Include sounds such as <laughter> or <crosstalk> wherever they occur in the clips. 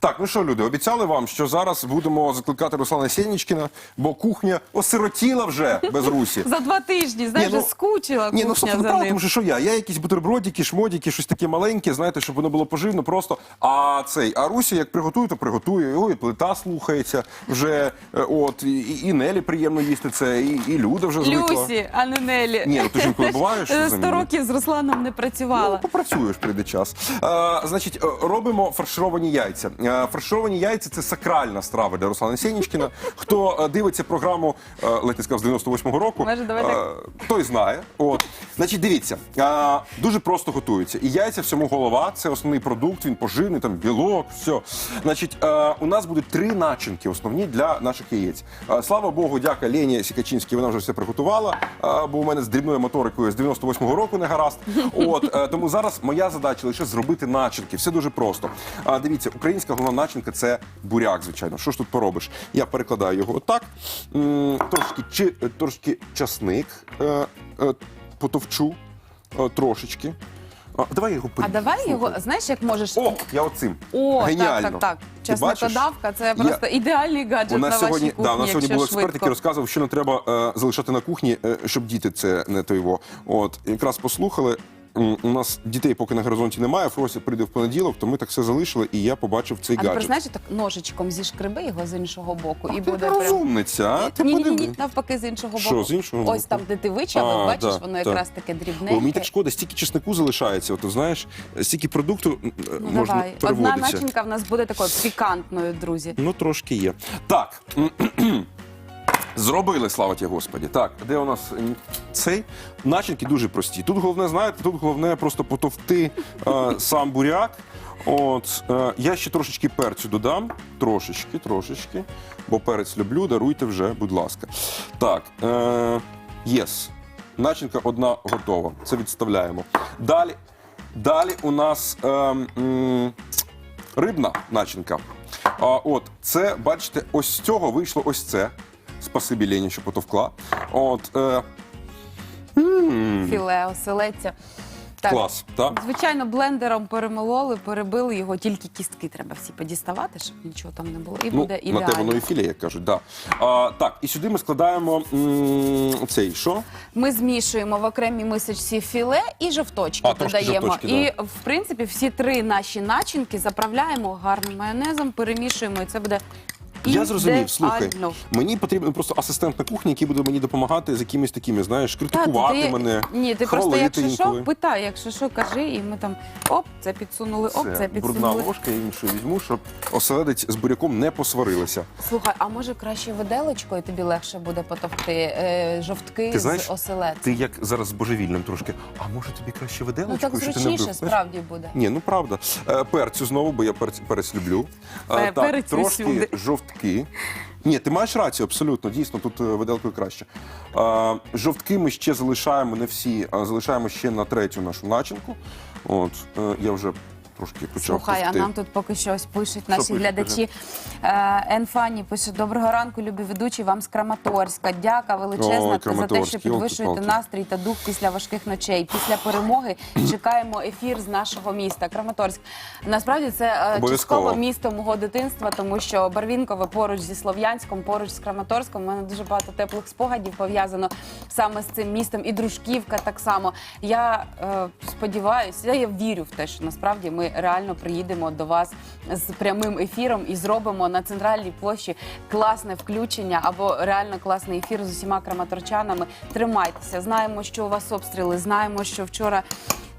Так, ну що, люди, обіцяли вам, що зараз будемо закликати Руслана Сєнічкіна, бо кухня осиротіла вже без Русі. <laughs> За два тижні, знаєш, Ні, ну- вже скучила Ні, ну кухня собственно, за правда, ним. тому що що я? Я якісь бутербродики, шмодики, щось таке маленьке, знаєте, щоб воно було поживно просто. А цей, а Русі як приготує, то приготує. Його і плита слухається вже. е, От, і, і- і Нелі приємно їсти це, і, і Люда вже звикла. Люсі, а не Нелі. Ні, ну ти ж інколи <laughs> буваєш. За Сто ними? років з Русланом не працювала. Ну, попрацюєш, прийде час. Е, значить, е, робимо фаршировані яйця. Е, фаршировані яйця це сакральна страва для Руслана Сєнічкіна. Хто е, дивиться програму, е, ледь не сказав, з 98-го року, Може, е, той знає. От. Значить, дивіться, е, дуже просто готується. І яйця всьому голова, це основний продукт, він поживний, там білок, все. Значить, е, у нас будуть три начинки основні для наших яєць. Е, слава Богу, дяка Лені Сікачинській, вона вже все приготувала, е, бо у мене з дрібною моторикою з 98-го року не гаразд. От, е, тому зараз моя задача лише зробити начинки. Все дуже просто. Дивіться, українська головна начинка це буряк, звичайно. Що ж тут поробиш? Я перекладаю його отак. Трошки, чи, трошки часник е, е, потовчу е, трошечки. А, давай я його А давай його, знаєш, як можеш. О, я оцим. О, Геніально. так, так, так. бачиш? Чесникодавка це Я- просто ідеальний гаджет У на вашій сьогодні, кухні, да, у нас сьогодні був експерт, який розказував, що не треба е, залишати на кухні, е, щоб діти це не то його. От якраз послухали. У нас дітей поки на горизонті немає. Фрося прийде в понеділок, то ми так все залишили, і я побачив цей А тепер гаджет. знаєш, так ножичком зішкриби його з іншого боку, і Ти буде розумниця, а? Ти Ні, ні, ні, навпаки, з іншого Що, боку. з іншого Ось там, де ти вичавив, бачиш, да, воно так. якраз таке Бо мені так шкода, стільки чеснику залишається. От знаєш, стільки продукту е, Ну, можна давай. Одна начинка в нас буде такою пікантною, друзі. Ну, трошки є. Так. <clears throat> <clears throat> Зробили, слава ті Господі. Так, де у нас цей? Начинки дуже прості. Тут головне, знаєте, тут головне просто потовти е, сам буряк. От, е, я ще трошечки перцю додам. Трошечки, трошечки. Бо перець люблю, даруйте вже, будь ласка. Так, е, єс. Начинка одна готова. Це відставляємо. Далі, далі у нас. Е, м, рибна начинка. А, от, це, бачите, ось з цього вийшло ось це. Спасибі Лені, що потовкла. От, е, м, Філе, оселедця. Так. клас, так? Звичайно, блендером перемололи, перебили його, тільки кістки треба всі подіставати, щоб нічого там не було. І Ну, буде на те воно і філе, як кажуть. Да. А, так, і сюди ми складаємо м, цей що? Ми змішуємо в окремій мисочці філе і жовточки А, додаємо. жовточки, і, в принципі, всі три наші начинки заправляємо гарним майонезом, перемішуємо, і це буде Я зрозумів, слухай. Мені потрібен просто асистент на кухні, який буде мені допомагати з якимись такими, знаєш, критикувати ти- мене. Ні, ти просто, хвалити якщо інколи. що, питай, якщо що, кажи, і ми там оп, це підсунули, оп, це Це брудна підсунули. ложка, я іншу візьму, щоб оселедець з буряком не посварилися. Слухай, а може краще виделочкою тобі легше буде потовти е, жовтки Ти знаєш, з оселедцем? Ти як зараз з божевільним трошки. А може тобі краще? Ну так що ти не зручніше вбив? справді буде. Ні, ну правда. Е, перцю знову, бо я перець, перець люблю. Е, Пе- так, перець трошки усюди. Жовтки. Ні, ти маєш рацію, абсолютно. Дійсно, тут е, виделкою краще. Е, жовтки ми ще залишаємо, не всі, а залишаємо ще на третю нашу начинку. От, е, я вже трошки почав. Слухай, а нам тут поки що ось пишуть наші пишуть, глядачі. Е, Енфані пише: Доброго ранку, любі ведучі, вам з Краматорська. Дяка величезна Ой, за те, що підвищуєте настрій та дух після важких ночей. Після перемоги <clears throat> чекаємо ефір з нашого міста. Краматорськ. Насправді це е, частково місто мого дитинства, тому що Барвінкове поруч зі Слов'янськом, поруч з Краматорськом. У мене дуже багато теплих спогадів пов'язано саме з цим містом. І Дружківка так само. Я е, сподіваюся, я вірю в те, що насправді ми реально приїдемо до вас з прямим ефіром і зробимо на центральній площі класне включення або реально класний ефір з усіма краматорчанами. Тримайтеся, знаємо, що у вас обстріли. Знаємо, що вчора.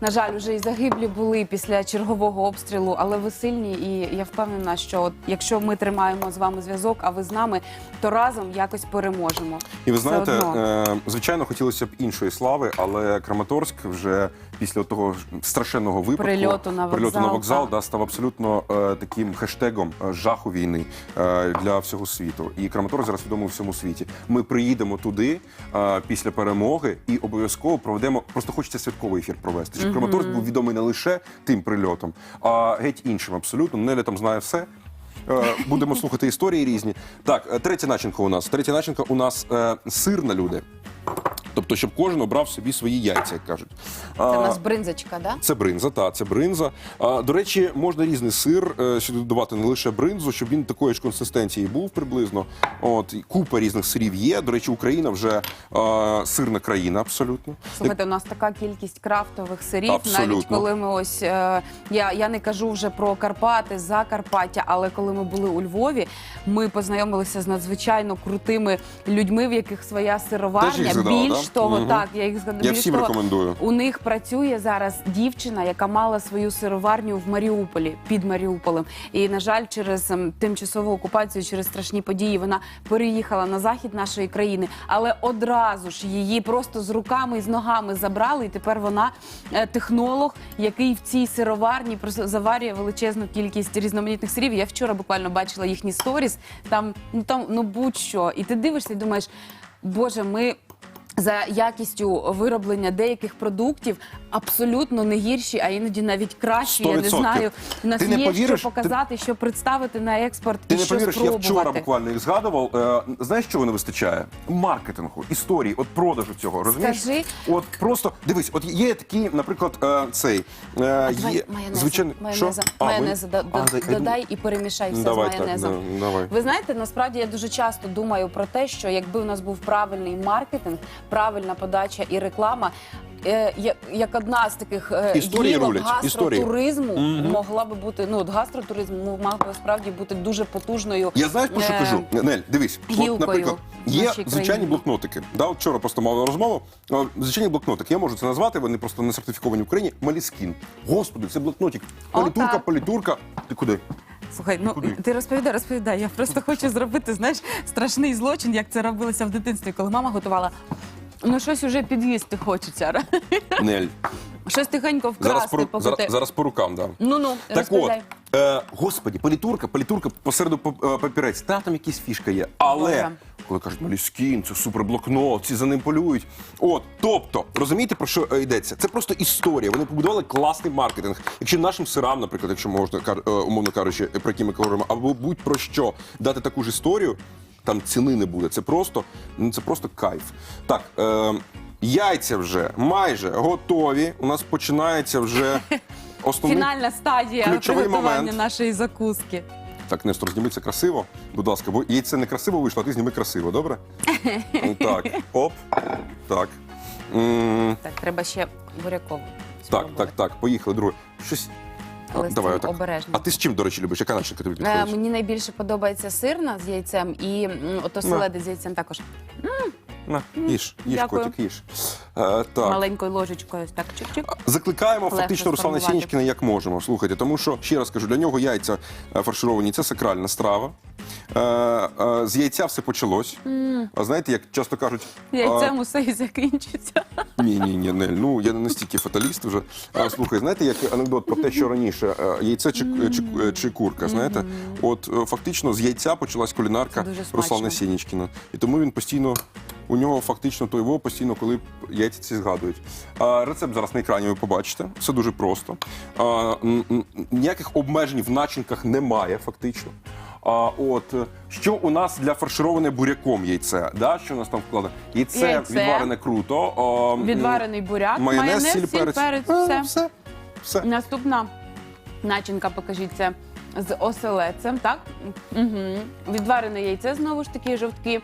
На жаль, вже і загиблі були після чергового обстрілу, але ви сильні, і я впевнена, що от, якщо ми тримаємо з вами зв'язок, а ви з нами, то разом якось переможемо. І ви знаєте, е, звичайно, хотілося б іншої слави, але Краматорськ вже після того страшенного випадку Прильоту на прильоту на вокзал, вокзал да, став абсолютно е, таким хештегом е, жаху війни е, для всього світу. І Краматорськ зараз відомий у всьому світі. Ми приїдемо туди е, після перемоги і обов'язково проведемо. Просто хочеться святковий ефір провести. Щоб Краматорськ був відомий не лише тим прильотом, а геть іншим абсолютно. Неля там знає все. Е, Будемо слухати історії різні. Так, е, третя начинка у нас. Третя начинка у нас е, сирна люди. Тобто, щоб кожен обрав собі свої яйця, як кажуть. Це у нас бринзочка, да? Це бринза, та це бринза. А, до речі, можна різний сир е, сюди додавати не лише бринзу, щоб він такої ж консистенції був приблизно. От купа різних сирів є. До речі, Україна вже е, сирна країна, абсолютно. Слухайте, у нас така кількість крафтових сирів, Абсолютно. навіть коли ми ось е, я, я не кажу вже про Карпати, Закарпаття, але коли ми були у Львові, ми познайомилися з надзвичайно крутими людьми, в яких своя сироварня. Більш да? Того, Мгм. так я їх згадала. Я більш всім того, рекомендую. У них працює зараз дівчина, яка мала свою сироварню в Маріуполі під Маріуполем. І на жаль, через ем, тимчасову окупацію, через страшні події, вона переїхала на захід нашої країни, але одразу ж її просто з руками і з ногами забрали. І тепер вона е, технолог, який в цій сироварні просто заварює величезну кількість різноманітних сирів. Я вчора буквально бачила їхні сторіс. Там ну там ну будь-що, і ти дивишся і думаєш, боже, ми за якістю вироблення деяких продуктів абсолютно не гірші, а іноді навіть кращі. Я не 100%. знаю. У нас Ти не є повіриш, що показати, що представити на експорт Ти і не що повіриш, я спробувати. вчора буквально їх згадував. Е, знаєш, чого не вистачає? Маркетингу, історії, от продажу цього. Розумієш? Скажи. От просто дивись, от є такі, наприклад, е, цей е, А давай є майонеза, звичайно. майонеза, Що? А, ми- майонеза до- А, до- дай- додай і перемішай все Давай з так, майонезом. да, давай. Ви знаєте, насправді я дуже часто думаю про те, що якби у нас був правильний маркетинг, правильна подача і реклама. е, як- Як одна з таких е, Історії гастротуризму могла би бути, ну от гастротуризм мав би справді бути дуже потужною. Я знаєш, про що е, кажу? Нель, дивись, от, наприклад, є звичайні країні. блокнотики. Да, от вчора просто мав розмову. Звичайні блокнотики. Я можу це назвати, вони просто не сертифіковані в Україні. Маліскін. Господи, це блокнотик. Політурка, так. політурка. Ти куди? Слухай, ну Куди? ти розповідай, розповідай. Я просто хочу зробити, знаєш, страшний злочин, як це робилося в дитинстві, коли мама готувала. Ну, щось уже під'їсти хочеться. <laughs> Нель. Щось тихенько Зараз вкрасти, по, поки зараз, зараз по рукам дам. Ну ну, Так от, е, господі, політурка, політурка посереду е, папірець. Та там якась фішка є. Але Боже. коли кажуть, Маліскін, це суперблокнот, всі за ним полюють. От, тобто, розумієте, про що е, йдеться? Це просто історія. Вони побудували класний маркетинг. Якщо нашим сирам, наприклад, якщо можна е, умовно кажучи, про які ми говоримо, або будь-про що дати таку ж історію, там ціни не буде. Це просто, ну це просто кайф. Так. Е, Яйця вже майже готові. У нас починається вже <laughs> основний Фінальна стадія ключовий приготування момент. нашої закуски. Так, Нестор, зніми це красиво, будь ласка, бо яйце не красиво вийшло, а ти зніми красиво, добре? <laughs> Так, оп. Так. М, Так, треба ще бурякову. Так, так, так, поїхали, друге. Щось. А, Але з давай цим отак. обережно. А ти з чим, до речі, любиш? Яка начинка тобі Е, підходить? мені найбільше подобається сирна з яйцем і м, ото селеди з яйцем також. На, їж, їж, дякую. котик, їж. Е, так. Маленькою ложечкою. ось Так, чик-чик. Закликаємо Легко фактично Руслана сформувати. Сінічкіна як можемо. Слухайте, тому що ще раз кажу, для нього яйця е, фаршировані це сакральна страва. Е, е, з яйця все почалось. А знаєте, як часто кажуть, Яйцем усе і закінчиться. <laughs> Ні, ні, ні, Нель. Ну я не настільки фаталіст вже. А, слухай, знаєте, як анекдот про те, що раніше е, яйце чи, чи, чи курка, знаєте? От е, фактично з яйця почалась кулінарка Це дуже смачно. Руслана Сінічкіна. І тому він постійно. У нього фактично той во постійно, коли яйця ці згадують. А, рецепт зараз на екрані ви побачите. Все дуже просто. А, ніяких обмежень в начинках немає, фактично. А, от що у нас для фаршироване буряком яйце? Да? Що у нас там вкладено? Яйце, Яйце. відварене круто. а, Відварений буряк, майонез, сіль, перець. А, все. все. все. Наступна начинка, покажіть, це з оселедцем, так? Угу. Відварене яйце, знову ж таки, жовтки,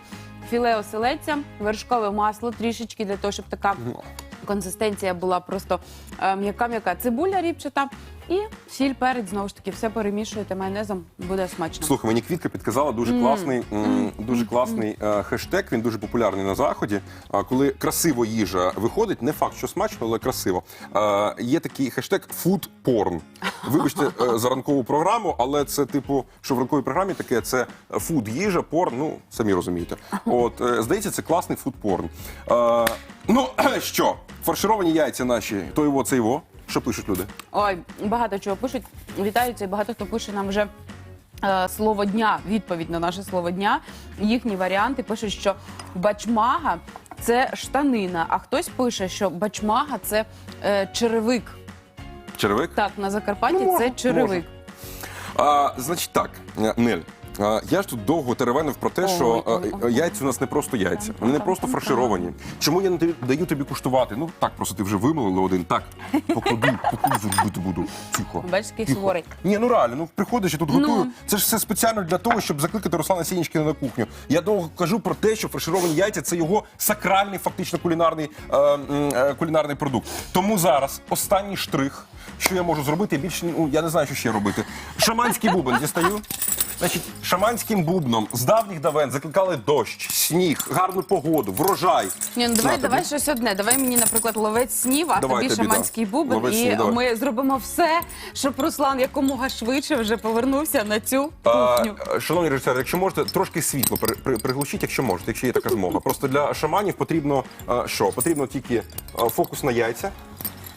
філе оселедця, вершкове масло трішечки для того, щоб така консистенція була просто е, м'яка-м'яка. Цибуля ріпчата і сіль, перець, знову ж таки, все перемішуєте майонезом, буде смачно. Слухай, мені Квітка підказала дуже класний, м, дуже класний е, хештег. Він дуже популярний на заході. А коли красиво їжа виходить, не факт, що смачно, але красиво. Е, є такий хештег porn. Вибачте е, за ранкову програму, але це типу, що в ранковій програмі таке це фуд, їжа, порн. Ну самі розумієте. От е, здається, це класний фуд порн. Е, ну <clears throat> що, фаршировані яйця наші, то його, це його. Що пишуть люди? Ой, багато чого пишуть. Вітаються і багато хто пише нам вже. е, Слово дня, відповідь на наше слово дня. Їхні варіанти пишуть, що бачмага це штанина, а хтось пише, що бачмага це е, черевик. Черевик? Так, на Закарпатті Ну, можна, це черевик. А, значить так, е, Нель. а, Я ж тут довго теревенив про те, що Ой, е, ой, ой. яйця у нас не просто яйця, вони не просто фаршировані. Чому я не даю- даю тобі куштувати? Ну так, просто ти вже вимолили один. Так, покладу, <laughs> покладу зробити буду. Тихо. Бачиш, який Тихо. суворий. Ні, ну реально, ну приходиш і тут готую. Це ж все спеціально для того, щоб закликати Руслана Сінічкина на кухню. Я довго кажу про те, що фаршировані яйця це його сакральний, фактично кулінарний, е, м, е, кулінарний продукт. Тому зараз останній штрих, що я можу зробити, більше ну, я не знаю, що ще робити. Шаманський бубен дістаю. Значить, шаманським бубном з давніх давен закликали дощ, сніг, гарну погоду, врожай. Ні, ну давай, На тобі. давай щось одне. Давай мені, наприклад, ловець снів, а Давай тобі тобі, шаманський да. бубен. Ловець і снів, давай. ми зробимо все, щоб Руслан якомога швидше вже повернувся на цю А, кухню. Шановні режисери, якщо можете, трошки світло при- при- приглушіть, якщо можете, якщо є така змога. <laughs> Просто для шаманів потрібно а, що? Потрібно тільки а, фокус на яйця.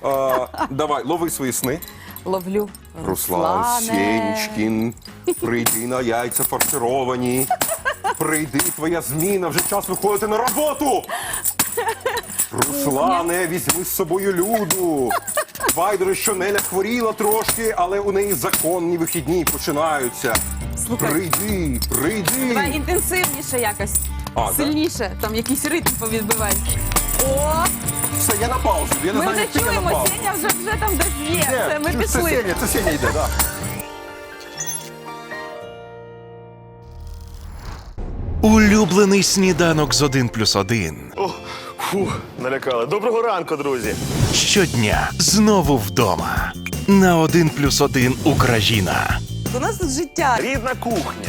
А, давай, лови свої сни. Ловлю. Руслан Руслане. Прийди на яйця фаршировані. Прийди, твоя зміна, вже час виходити на роботу. Руслане, візьми з собою люду. Байдуже, що Неля хворіла трошки, але у неї законні вихідні починаються. Слухай. Прийди, прийди. Давай інтенсивніше якось. А, да? Сильніше, там якийсь ритм повідбивай. О, Все, я на паузу. Я не ми знаю, вже як я на чуємо, паузу. Сеня вже, вже там десь є. Де? Все, ми Це пішли. Сеня, це Сеня йде, так. Улюблений сніданок з 1 плюс 1. О, фух, налякали. Доброго ранку, друзі. Щодня знову вдома. На 1 плюс 1 Україна У нас тут життя. Рідна кухня,